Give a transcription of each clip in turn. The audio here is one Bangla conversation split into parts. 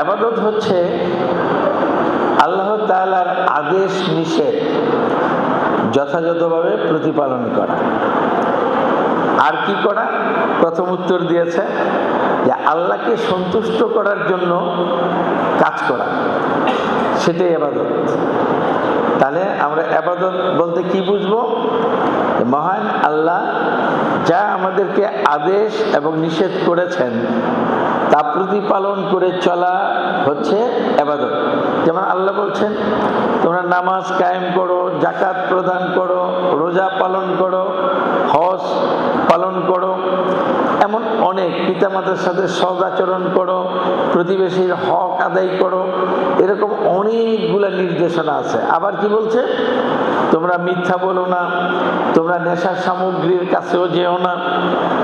আবাদত হচ্ছে আল্লাহ তালার আদেশ নিষেধ যথাযথভাবে প্রতিপালন করা। আর কি করা? প্রথম উত্তর দিয়েছে যে আল্লাহকে সন্তুষ্ট করার জন্য কাজ করা। সেটাই আবাদত। তাহলে আমরা আবাদত বলতে কি বুঝব? মহান আল্লাহ যা আমাদেরকে আদেশ এবং নিষেধ করেছেন, তা প্রতিপালন করে চলা হচ্ছে আবাদত। যেমন আল্লাহ বলছেন, তোমরা নামাজ কায়েম করো জাকাত প্রদান করো, রোজা পালন করো, হজ পালন করো। এমন অনেক পিতামাতার সাথে সদ আচরণ করো, প্রতিবেশীর হক আদায় করো, এরকম অনেকগুলা নির্দেশনা আছে। আবার কি বলছে? তোমরা মিথ্যা বলো না, তোমরা নেশার সামগ্রীর কাছেও যেও না,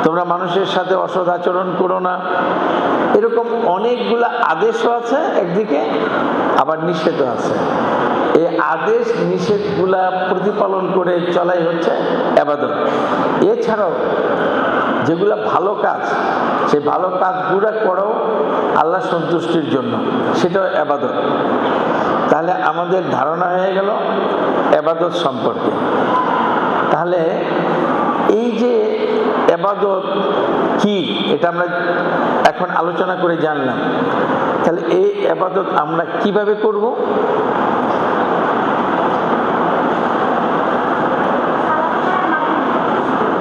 তোমরা মানুষের সাথে অসৎ আচরণ করো না। এরকম অনেকগুলা আদেশও আছে একদিকে, আবার নিষেধও আছে। এই আদেশ, নিষেধগুলা প্রতিপালন করে চলাই হচ্ছে আবাদত। এছাড়াও যেগুলো ভালো কাজ, সেই ভালো কাজগুলো করো আল্লাহ সন্তুষ্টির জন্য। সেটাও আবাদত। তাহলে আমাদের ধারণা হয়ে গেল আবাদত সম্পর্কে। তাহলে এই যে আবাদত কি, এটা আমরা এখন আলোচনা করে জানলাম। তাহলে এই আবাদত আমরা কীভাবে করব?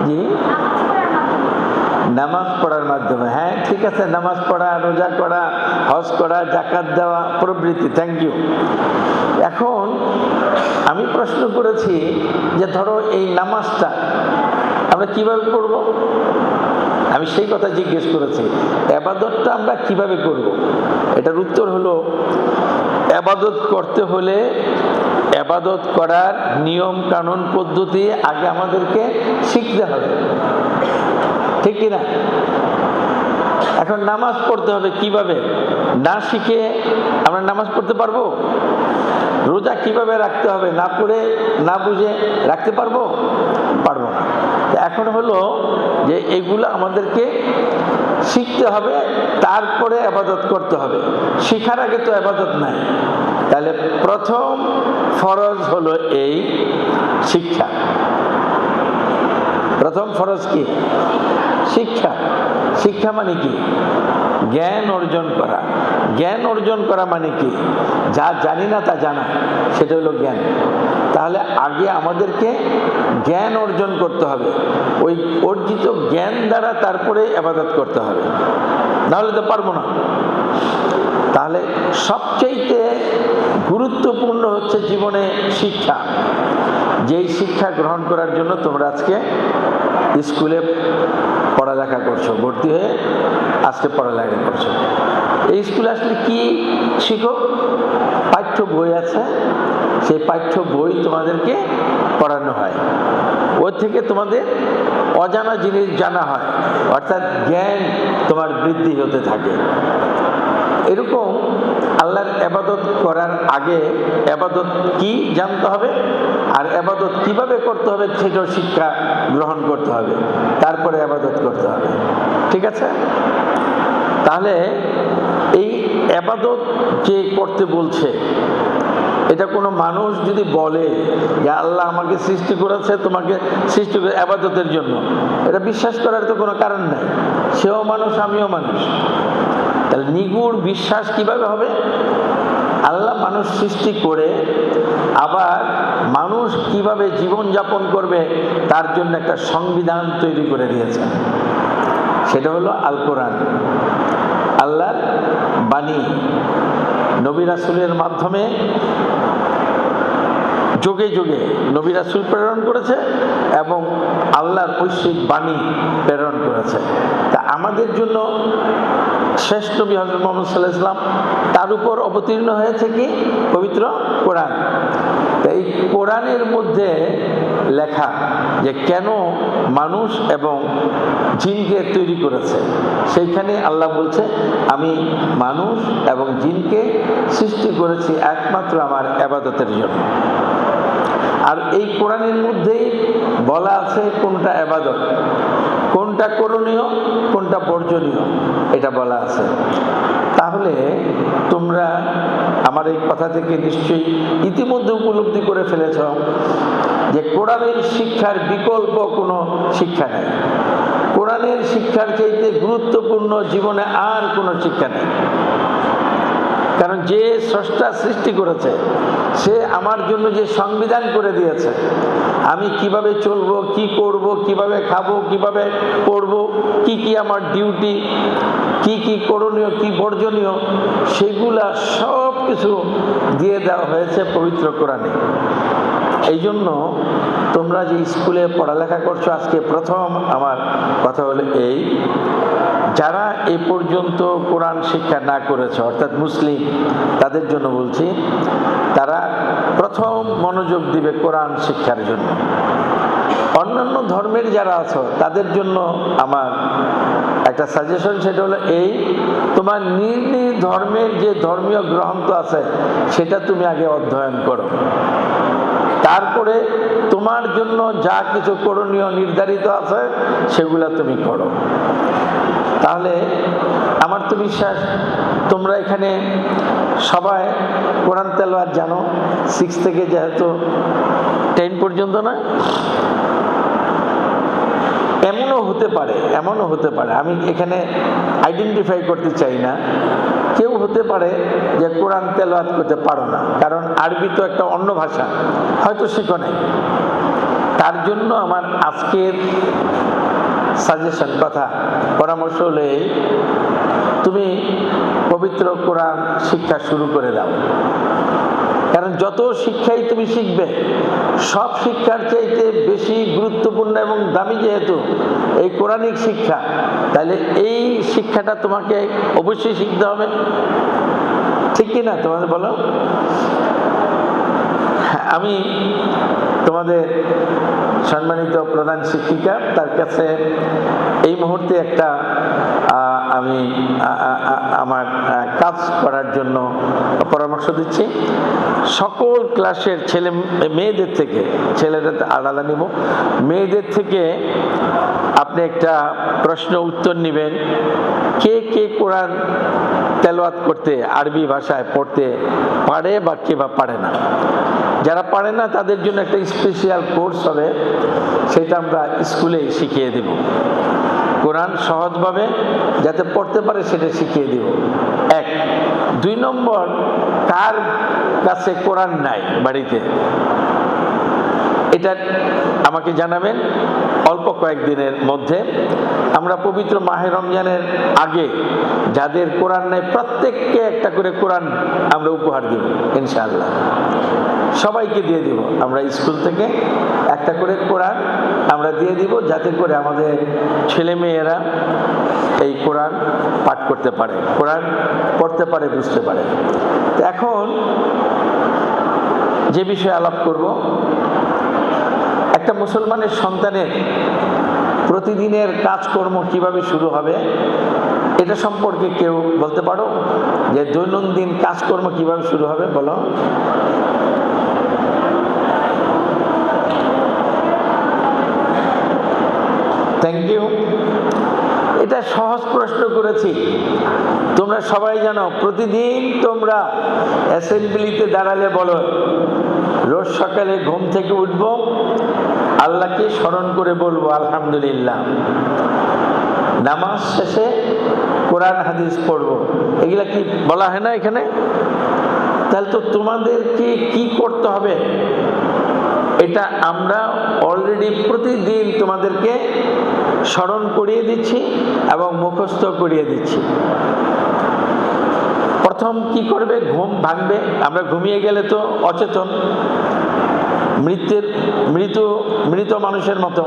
জি। নামাজ পড়ার মাধ্যমে। হ্যাঁ ঠিক আছে, নামাজ পড়া, রোজা করা, হজ করা জাকাত দেওয়া, প্রবৃত্তি থ্যাংক ইউ এখন আমি প্রশ্ন করেছি যে ধরো এই নামাজটা আমরা কীভাবে পড়ব আমি সেই কথা জিজ্ঞেস করেছি আবাদতটা আমরা কীভাবে করব। এটার উত্তর হলো আবাদত করতে হলে আবাদত করার নিয়ম কানুন পদ্ধতি আগে আমাদেরকে শিখতে হবে। ঠিক কিনা? এখন নামাজ পড়তে হবে কীভাবে? না শিখে আমরা নামাজ পড়তে পারব? রোজা কীভাবে রাখতে হবে? না পড়ে, না বুঝে রাখতে পারব? পারব না। এখন হলো যে এগুলো আমাদেরকে শিখতে হবে, তারপরে আবাদত করতে হবে। শিখার আগে তো আবাদত নাই। তাহলে প্রথম ফরজ হলো এই শিক্ষা। প্রথম ফরজ কি? শিক্ষা। শিক্ষা মানে কি? জ্ঞান অর্জন করা। জ্ঞান অর্জন করা মানে কি? যা জানি না তা জানা। সেটা হলো জ্ঞান। তাহলে আগে আমাদেরকে জ্ঞান অর্জন করতে হবে। ওই অর্জিত জ্ঞান দ্বারা তারপরে আবাদত করতে হবে। নাহলে তো পারব না। তাহলে সবচেয়ে গুরুত্বপূর্ণ হচ্ছে জীবনে শিক্ষা। যেই শিক্ষা গ্রহণ করার জন্য তোমরা আজকে স্কুলে পড়ালেখা করছ, ভর্তি হয়ে আজকে পড়ালেখা করছ। এই স্কুলে আসলে কি শিখো পাঠ্য বই আছে, সেই পাঠ্য বই তোমাদেরকে পড়ানো হয়। ওর থেকে তোমাদের অজানা জিনিস জানা হয়, অর্থাৎ জ্ঞান তোমার বৃদ্ধি হতে থাকে। এরকম আল্লাহর আবাদত করার আগে আবাদত কি জানতে হবে? আর আবাদত কীভাবে করতে হবে সেটাও শিক্ষা গ্রহণ করতে হবে। তারপরে আবাদত করতে হবে। ঠিক আছে? তাহলে এই আবাদত যে করতে বলছে, এটা কোনো মানুষ যদি বলে যে আল্লাহ আমাকে সৃষ্টি করেছে তোমাকে সৃষ্টি করে আবাদতের জন্য, এটা বিশ্বাস করার তো কোনো কারণ নাই। সেও মানুষ, আমিও মানুষ। তাহলে নিগুড় বিশ্বাস কীভাবে হবে? আল্লাহ মানুষ সৃষ্টি করে আবার মানুষ কীভাবে জীবন যাপন করবে তার জন্য একটা সংবিধান তৈরি করে দিয়েছে। সেটা হলো আল কোরআন। আল্লাহর বাণী নবী রাসুলের মাধ্যমে যোগে যোগে নবী রাসুল প্রেরণ করেছে এবং আল্লাহর ঐশ্বিক বাণী প্রেরণ করেছে। তা আমাদের জন্য শেষ নবী হজরত মোহাম্মদ সাল্লাহ ইসলাম তার উপর অবতীর্ণ হয়েছে কি? পবিত্র কোরআন। এই কোরআনের মধ্যে লেখা যে কেন মানুষ এবং জিনকে তৈরি করেছে, সেইখানে আল্লাহ বলছে, আমি মানুষ এবং জিনকে সৃষ্টি করেছি একমাত্র আমার আবাদতের জন্য। আর এই কোরআনের মধ্যেই বলা আছে কোনটা আবাদত? কোনটা করণীয়, কোনটা বর্জনীয়, এটা বলা আছে। তাহলে তোমরা আমার এই কথা থেকে নিশ্চয়ই ইতিমধ্যে উপলব্ধি করে ফেলেছ যে কোরআনের শিক্ষার বিকল্প কোনো শিক্ষা নেই। কোরআনের শিক্ষার চাইতে গুরুত্বপূর্ণ জীবনে আর কোনো শিক্ষা নেই। কারণ যে স্রষ্টা সৃষ্টি করেছে, সে আমার জন্য যে সংবিধান করে দিয়েছে, আমি কীভাবে চলবো, কি করব, কীভাবে খাব, কীভাবে পড়ব, কি কি আমার ডিউটি, কি কি করণীয়, কি বর্জনীয়, সেগুলা সব কিছু দিয়ে দেওয়া হয়েছে পবিত্র কোরআনে। এই জন্য তোমরা যে স্কুলে পড়ালেখা করছ, আজকে প্রথম আমার কথা হলো এই যারা এ পর্যন্ত কোরআন শিক্ষা না করেছে, অর্থাৎ মুসলিম, তাদের জন্য বলছি, তারা প্রথম মনোযোগ দিবে কোরআন শিক্ষার জন্য। অন্যান্য ধর্মের যারা আছো, তাদের জন্য আমার একটা সাজেশন সেটা হলো এই, তোমার নিজ নিজ ধর্মের যে ধর্মীয় গ্রন্থ আছে, সেটা তুমি আগে অধ্যয়ন করো। তারপরে তোমার জন্য যা কিছু করণীয় নির্ধারিত আছে, সেগুলা তুমি করো। তাহলে আমার তো বিশ্বাস, তোমরা এখানে সবাই কোরআন তেলওয়াত জানো সিক্স থেকে যেহেতু টেন পর্যন্ত না, এমনও হতে পারে, এমনও হতে পারে, আমি এখানে আইডেন্টিফাই করতে চাই না, কেউ হতে পারে যে কোরআন তেলাওয়াত করতে পারো না, কারণ আরবি তো একটা অন্য ভাষা, হয়তো শিখো নাই, তার জন্য আমার আজকের সাজেশন কথা, পরামর্শ হলে তুমি পবিত্র কোরআন শিক্ষা শুরু করে দাও। কারণ যত শিক্ষাই তুমি শিখবে, সব শিক্ষার চাইতে বেশি গুরুত্বপূর্ণ এবং দামি যেহেতু এই কোরআনিক শিক্ষা, তাহলে এই শিক্ষাটা তোমাকে অবশ্যই শিখতে হবে। ঠিক কি না তোমাদের বলো? আমি তোমাদের সম্মানিত প্রধান শিক্ষিকা, তার কাছে এই মুহূর্তে একটা আমি আমার কাজ করার জন্য পরামর্শ দিচ্ছি। সকল ক্লাসের ছেলে, মেয়েদের থেকে, ছেলেদের আলাদা নিব মেয়েদের থেকে আপনি একটা প্রশ্ন, উত্তর নেবেন। কে কে কোরআন তেলাওয়াত করতে আরবি ভাষায় পড়তে পারে বা কে বা পারে না? যারা পারে না, তাদের জন্য একটা স্পেশাল কোর্স হবে। সেটা আমরা স্কুলে শিখিয়ে দেব। কোরআন সহজভাবে যাতে পড়তে পারে, সেটা শিখিয়ে দেব। এক। দুই নম্বর তার কাছে কোরআন নাই বাড়িতে? এটা আমাকে জানাবেন অল্প কয়েকদিনের মধ্যে। আমরা পবিত্র মাহে রমজানের আগে যাদের কোরআন নেই, প্রত্যেককে একটা করে কোরআন আমরা উপহার দেব, ইনশাআল্লাহ। সবাইকে দিয়ে দিব। আমরা স্কুল থেকে একটা করে কোরআন আমরা দিয়ে দিব, যাতে করে আমাদের ছেলে মেয়েরা এই কোরআন পাঠ করতে পারে, কোরআন পড়তে পারে, বুঝতে পারে। তো এখন যে বিষয়ে আলাপ করব একটা মুসলমানের সন্তানের প্রতিদিনের কাজকর্ম কীভাবে শুরু হবে, এটা সম্পর্কে কেউ বলতে পারো? যে দৈনন্দিন কাজকর্ম কীভাবে শুরু হবে, বলো। থ্যাংক ইউ এটা সহজ প্রশ্ন করেছি। তোমরা সবাই জানো, প্রতিদিন তোমরা অ্যাসেম্বলিতে দাঁড়ালে বলো, রোজ সকালে ঘুম থেকে উঠব আল্লাহকে স্মরণ করে বলব, আলহামদুলিল্লাহ। নামাজ শেষে কোরআন, হাদিস পড়ব। এগুলা কি বলা হয় না এখানে? তাহলে তো তোমাদেরকে কি করতে হবে? এটা আমরা অলরেডি প্রতিদিন তোমাদেরকে স্মরণ করিয়ে দিচ্ছি এবং মুখস্থ করিয়ে দিচ্ছি। প্রথম কি করবে? ঘুম ভাঙবে। আমরা ঘুমিয়ে গেলে তো অচেতন। মৃত্যুর, মৃত মৃত মানুষের মতো।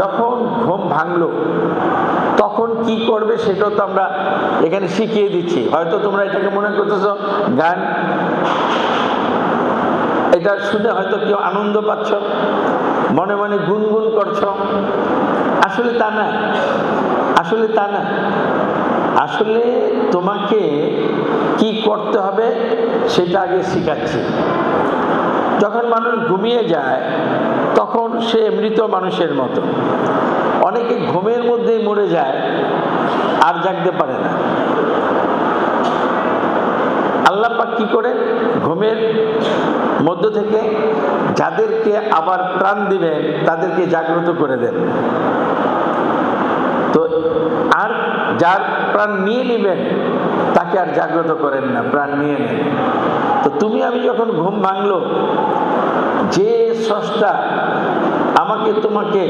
যখন ঘুম ভাঙলো, তখন কি করবে সেটাও তো আমরা এখানে শিখিয়ে দিচ্ছি। হয়তো তোমরা এটাকে মনে করতেছ, গান, এটা শুনে হয়তো কেউ আনন্দ পাচ্ছ, মনে মনে গুনগুন করছ। আসলে তা না, আসলে তা না। আসলে তোমাকে কি করতে হবে সেটা আগে শেখাচ্ছি। যখন মানুষ ঘুমিয়ে যায়, তখন সে মৃত মানুষের মতো। অনেকে ঘুমের মধ্যেই মরে যায়, আর জাগতে পারে না। আল্লাহ পাক কি করে ঘুমের মধ্য থেকে যাদেরকে আবার প্রাণ দিবেন, তাদেরকে জাগ্রত করে দেন। তো আর যার প্রাণ নিয়ে নেবেন, তাকে আর জাগ্রত করেন না, প্রাণ নিয়ে নেন। তো তুমি, আমি যখন ঘুম ভাঙলো, যে স্রষ্টা আমাকে তোমাকে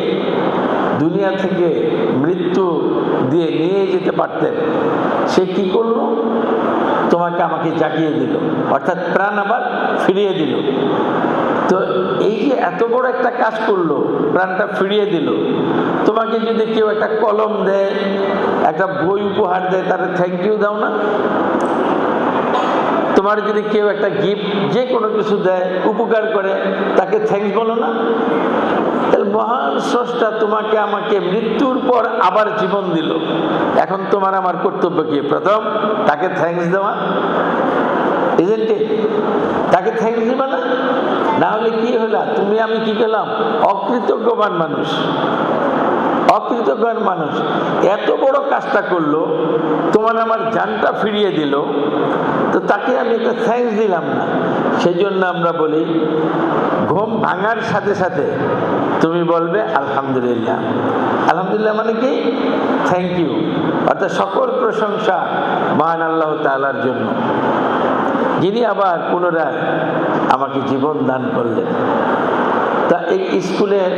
দুনিয়া থেকে মৃত্যু দিয়ে নিয়ে যেতে পারতেন, সে কি করল? তোমাকে আমাকে জাগিয়ে দিল, অর্থাৎ প্রাণ আবার ফিরিয়ে দিল। তো এই যে এত বড় একটা কাজ করল, প্রাণটা ফিরিয়ে দিল, তোমাকে যদি কেউ একটা কলম দেয়, একটা বই উপহার দেয়, তাহলে থ্যাংক ইউ দাও না? তোমার যদি কেউ একটা গিফট যে কোনো কিছু দেয়, উপকার করে, তাকে থ্যাংকস বলো না? তাহলে মহান স্রষ্টা তোমাকে আমাকে মৃত্যুর পর আবার জীবন দিল। এখন তোমার আমার কর্তব্য কি? প্রথম, তাকে থ্যাংকস দেওয়া। তাকে থ্যাংকস দিবা না? না হলে কি হলো? তুমি আমি কি করলাম? অকৃতজ্ঞবান মানুষ। অকৃতজ্ঞান মানুষ। এত বড় কাজটা করল, তোমার আমার জানটা ফিরিয়ে দিল, তো তাকে আমি একটা থ্যাঙ্কস দিলাম না। সেই জন্য আমরা বলি, ঘুম ভাঙার সাথে সাথে তুমি বলবে, আলহামদুলিল্লাহ। আলহামদুলিল্লাহ মানে কি? থ্যাংক ইউ অর্থাৎ সকল প্রশংসা মহান আল্লাহ তালার জন্য। যিনি আবার পুনরায় আমাকে জীবন দান করলেন। তা এই স্কুলের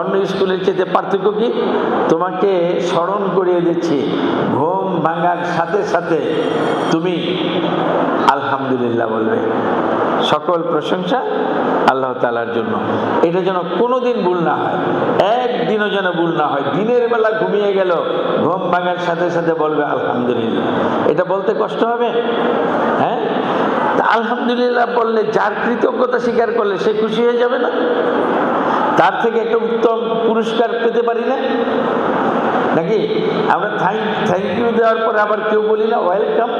অন্য স্কুলের চেয়ে পার্থক্য কি? তোমাকে স্মরণ করিয়ে দিচ্ছি, ঘুম ভাঙার সাথে সাথে তুমি আলহামদুলিল্লাহ বলবে। সকল প্রশংসা আল্লাহ তালার জন্য। এটা যেন কোনো দিন ভুল না হয়, একদিনও যেন ভুল না হয়। দিনের বেলা ঘুমিয়ে গেল, ঘুম ভাঙার সাথে সাথে বলবে, আলহামদুলিল্লাহ। এটা বলতে কষ্ট হবে? হ্যাঁ? আলহামদুলিল্লাহ বললে, যার কৃতজ্ঞতা স্বীকার করলে সে খুশি হয়ে যাবে না? তার থেকে একটা উত্তম পুরস্কার পেতে পারি না? নাকি? আমরা থ্যাংক থ্যাংক ইউ দেওয়ার পরে আবার কেউ বলি না ওয়েলকাম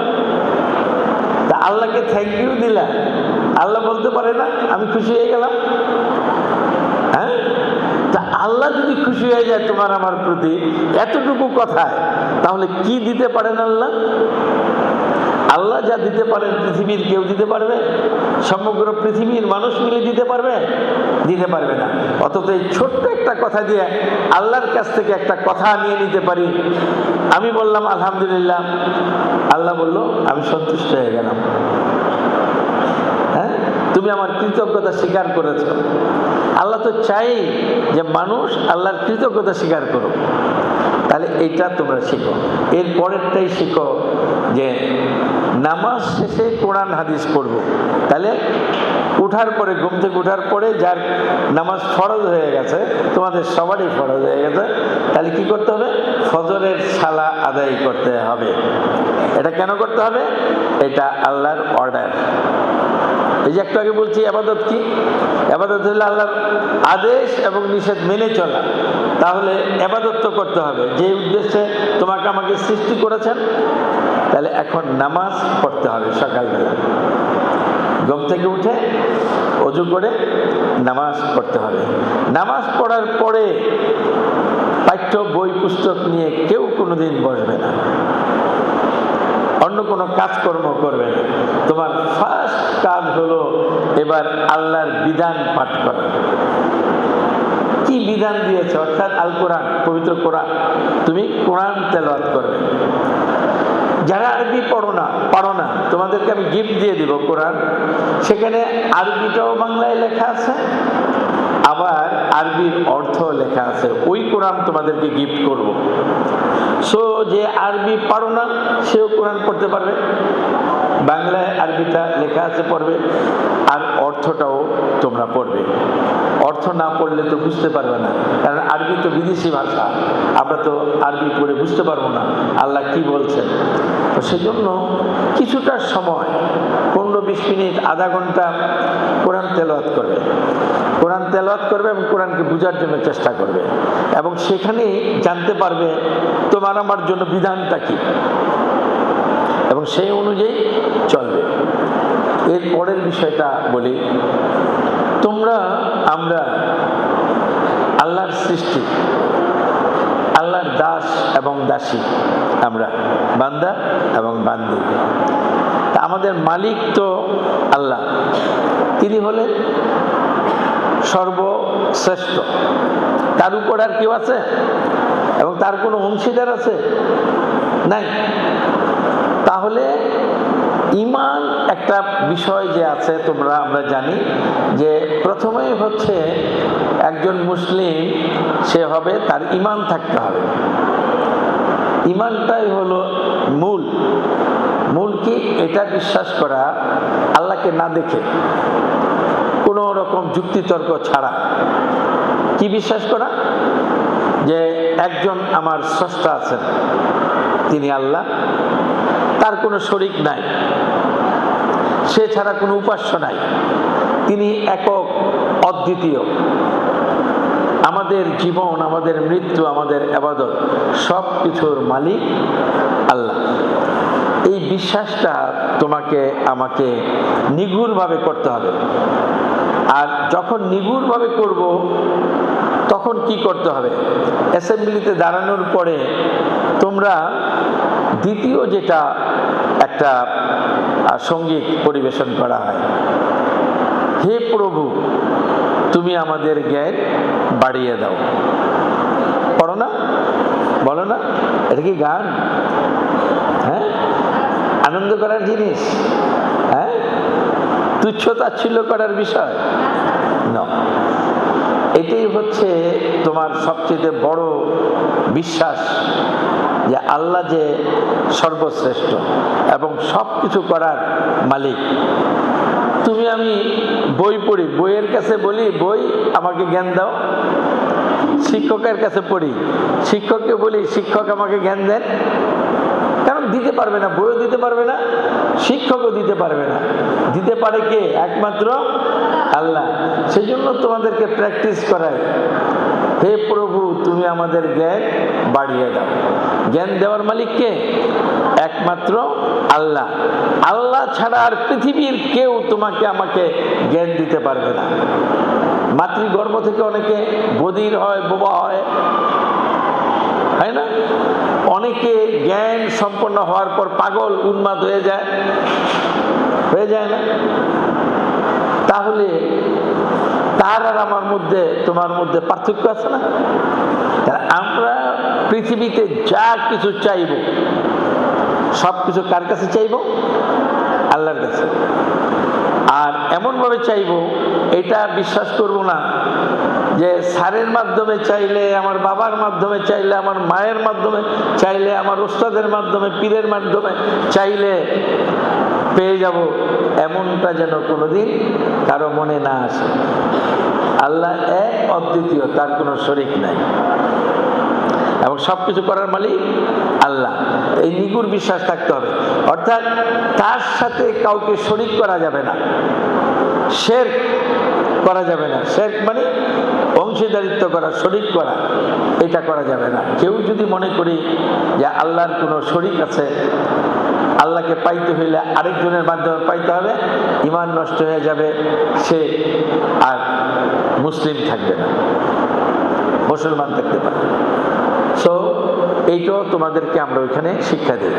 তা আল্লাহকে থ্যাংক ইউ দিলা আল্লাহ বলতে পারে না, আমি খুশি হয়ে গেলাম। হ্যাঁ? তা আল্লাহ যদি খুশি হয়ে যায় তোমার আমার প্রতি এতটুকু কথায়, তাহলে কি দিতে পারেন আল্লাহ? আল্লাহ যা দিতে পারেন, পৃথিবীর কেউ দিতে পারবে? সমগ্র পৃথিবীর মানুষ মিলে দিতে পারবে? দিতে পারবে না। অথচ এই ছোট্ট একটা কথা দিয়ে আল্লাহর কাছ থেকে একটা কথা নিয়ে নিতে পারি। আমি বললাম, আলহামদুলিল্লাহ। আল্লাহ বলল, আমি সন্তুষ্ট হয়ে গেলাম। হ্যাঁ? তুমি আমার কৃতজ্ঞতা স্বীকার করেছ। আল্লাহ তো চাই যে মানুষ আল্লাহর কৃতজ্ঞতা স্বীকার করো তাহলে এটা তোমরা শিখো। এর পরেরটাই শিখো যে নামাজ শেষে কোরআন হাদিস পড়ব। তাহলে উঠার পরে, ঘুম থেকে উঠার পরে যার নামাজ ফরজ হয়ে গেছে, তোমাদের সবারই ফরজ হয়ে গেছে, তাহলে কি করতে হবে? ফজরের সালা আদায় করতে হবে। এটা কেন করতে হবে? এটা আল্লাহর অর্ডার এই যে একটু আগে বলছি, আবাদত কি? আবাদত হলে আল্লাহর আদেশ এবং নিষেধ মেনে চলা। তাহলে আবাদত তো করতে হবে। যে উদ্দেশ্যে তোমাকে আমাকে সৃষ্টি করেছেন, তাহলে এখন নামাজ পড়তে হবে সকালবেলা ঘুম থেকে উঠে অজু করে নামাজ পড়তে হবে। নামাজ পড়ার পরে পাঠ্য, বই, পুস্তক নিয়ে কেউ কোনোদিন বসবে না। অন্য কোনো কাজকর্ম করবে না। তোমার ফার্স্ট কাজ হলো এবার আল্লাহর বিধান পাঠ করা। কি বিধান দিয়েছে? অর্থাৎ আল কোরআন, পবিত্র কোরআন। তুমি কোরআন তেলাওয়াত করবে। যারা আরবি পড়ো না, পারো না, তোমাদেরকে আমি গিফট দিয়ে দিব কোরআন। সেখানে আরবিটাও বাংলায় লেখা আছে আবার আরবির অর্থ লেখা আছে। ওই কোরআন তোমাদেরকে গিফট করব। সো যে আরবি পারো না, সেও কোরআন পড়তে পারবে। বাংলায় আরবিটা লেখা আছে পড়বে, আর অর্থটাও তোমরা পড়বে। অর্থ না পড়লে তো বুঝতে পারবে না, কারণ আরবি তো বিদেশি ভাষা, আমরা তো আরবি পড়ে বুঝতে পারব না, আল্লাহ কি বলছেন? তো সেজন্য কিছুটা সময়, পনেরো বিশ মিনিট, আধা ঘণ্টা কোরআন তেলাওয়াত করবে। কোরআন তেলাওয়াত করবে এবং কোরআনকে বোঝার জন্য চেষ্টা করবে। এবং সেখানেই জানতে পারবে, তোমার আমার জন্য বিধানটা কি? এবং সেই অনুযায়ী চলবে। এর পরের বিষয়টা বলি। তোমরা, আমরা আল্লাহর সৃষ্টি, আল্লাহর দাস এবং দাসী আমরা, বান্দা এবং বান্দি। তা আমাদের মালিক তো আল্লাহ। তিনি হলেন সর্বশ্রেষ্ঠ। তার উপর আর কেউ আছে? এবং তার কোনো অংশীদার আছে? নাই। তাহলে ইমান একটা বিষয় যে আছে, তোমরা, আমরা জানি যে প্রথমেই হচ্ছে একজন মুসলিম, সে হবে তার ইমান থাকতে হবে। ইমানটাই হলো মূল। মূল কি? এটা বিশ্বাস করা, আল্লাহকে না দেখে কোনো রকম যুক্তিতর্ক ছাড়া। কি বিশ্বাস করা? যে একজন আমার স্রষ্টা আছেন, তিনি আল্লাহ তার কোনো শরিক নাই। সে ছাড়া কোনো উপাস্য নাই। তিনি একক, অদ্বিতীয়। আমাদের জীবন, আমাদের মৃত্যু, আমাদের আবাদত সব কিছুর মালিক আল্লাহ। এই বিশ্বাসটা তোমাকে, আমাকে নিগুড়ভাবে করতে হবে। আর যখন নিগুড়ভাবে করব, তখন কি করতে হবে? অ্যাসেম্বলিতে দাঁড়ানোর পরে তোমরা দ্বিতীয় যেটা একটা সংগীত পরিবেশন করা হয়। হে প্রভু, তুমি আমাদের জ্ঞান বাড়িয়ে দাও। পড়ো না? বলো না? এটা কি গান? হ্যাঁ? আনন্দ করার জিনিস? হ্যাঁ? তুচ্ছ তাচ্ছিল্য করার বিষয়? না। এটাই হচ্ছে তোমার সবচেয়ে বড় বিশ্বাস। যে আল্লাহ যে সর্বশ্রেষ্ঠ এবং সব কিছু করার মালিক। তুমি আমি বই পড়ি, বইয়ের কাছে বলি, বই আমাকে জ্ঞান দাও। শিক্ষকের কাছে পড়ি, শিক্ষককে বলি, শিক্ষক আমাকে জ্ঞান দেন। কারণ দিতে পারবে না, বইও দিতে পারবে না, শিক্ষকও দিতে পারবে না। দিতে পারে কে? একমাত্র আল্লাহ। সেই জন্য তোমাদেরকে প্র্যাকটিস করায় হে প্রভু, তুমি আমাদের জ্ঞান বাড়িয়ে দাও। জ্ঞান দেওয়ার মালিক কে? একমাত্র আল্লাহ। আল্লাহ ছাড়া আর পৃথিবীর কেউ তোমাকে, আমাকে জ্ঞান দিতে পারবে না। মাতৃগর্ভ থেকে অনেকে বধির হয়, বোবা হয়। হয় না? অনেকে জ্ঞান সম্পন্ন হওয়ার পর পাগল, উন্মাদ হয়ে যায়। হয়ে যায় না? তাহলে তার আর আমার মধ্যে, তোমার মধ্যে পার্থক্য আছে না? আমরা পৃথিবীতে যা কিছু চাইব সব কিছু কার কাছে চাইব? আল্লাহর কাছে। আর এমনভাবে চাইব, এটা বিশ্বাস করব না, যে স্যারের মাধ্যমে চাইলে, আমার বাবার মাধ্যমে চাইলে, আমার মায়ের মাধ্যমে চাইলে, আমার ওস্তাদের মাধ্যমে, পীরের মাধ্যমে চাইলে পেয়ে যাব, এমনটা যেন কোনোদিন কারও মনে না আসে। আল্লাহ এক অদ্বিতীয়, তার কোনো শরিক নাই। এবং সব কিছু করার মালিক আল্লাহ। এই নিগুর বিশ্বাস থাকতে হবে। অর্থাৎ তার সাথে কাউকে শরিক করা যাবে না। শের করা যাবে না। শের মানে অংশীদারিত্ব করা, শরিক করা, এটা করা যাবে না। কেউ যদি মনে করি যে আল্লাহর কোনো শরিক আছে আল্লাহকে পাইতে হইলে আরেকজনের মাধ্যমে পাইতে হবে। ইমান নষ্ট হয়ে যাবে, সে আর মুসলিম থাকবে না। মুসলমান থাকতে পারে। সো এইটাও তোমাদেরকে আমরা ওইখানে শিক্ষা দিই।